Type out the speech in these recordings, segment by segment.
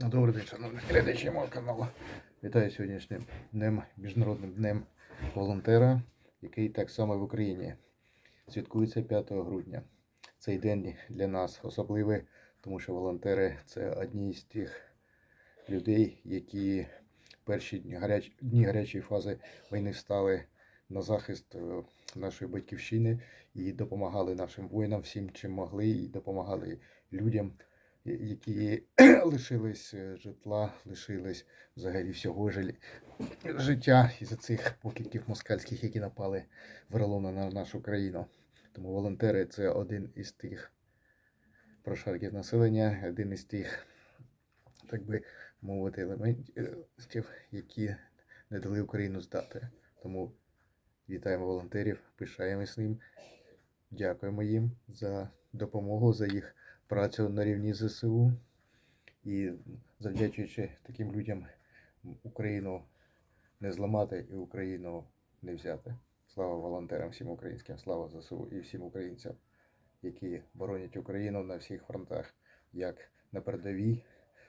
Добрий день, шановні глядачі мого каналу. Вітаю сьогоднішнім днем, Міжнародним днем волонтера, який так само в Україні святкується 5 грудня. Цей день для нас особливий, тому що волонтери це одні з тих людей, які перші дні, гаряч... дні гарячої фази війни стали на захист е, нашої батьківщини і допомагали нашим воїнам всім, чим могли, і допомагали людям, які лишились е, житла, лишились взагалі всього життя із-за цих покидьків москальських, які напали вралоно на нашу країну. Тому волонтери це один із тих прошарків населення, один із тих, так би мовити, елементів, які не дали Україну здати. Тому вітаємо волонтерів, пишаємось ним, дякуємо їм за допомогу, за їх працю на рівні ЗСУ. І завдячуючи таким людям Україну не зламати і Україну не взяти. Слава волонтерам всім українським, слава ЗСУ і всім українцям, які боронять Україну на всіх фронтах, як на передовій,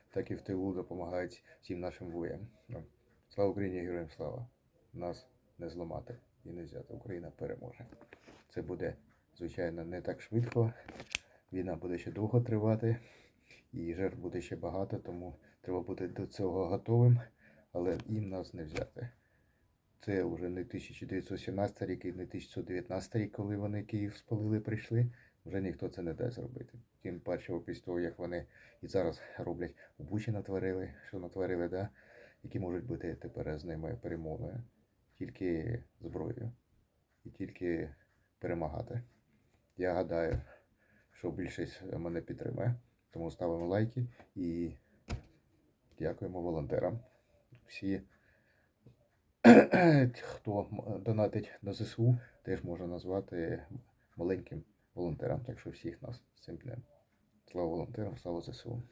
так і в тилу допомагають всім нашим воям. Ну, Слава Україні, героям слава! Нас не зламати і не взяти. Україна переможе. Це буде, звичайно, не так швидко. Війна буде ще довго тривати, і жертв буде ще багато, тому треба бути до цього готовим, але їм нас не взяти. Це вже не 1917 рік і не 1919 рік, коли вони Київ спалили, прийшли. Вже ніхто це не дасть зробити. Тим паче, після того, як вони і зараз роблять у Бучі натворили, що натворили, да? які можуть бути тепер з ними перемовною. Тільки зброєю і тільки перемагати. Я гадаю, що більшість мене підтримує. Тому ставимо лайки і дякуємо волонтерам. Всі, хто донатить на ЗСУ, теж можна назвати маленьким волонтером. Так що всіх нас з цим днем. Слава волонтерам, слава ЗСУ.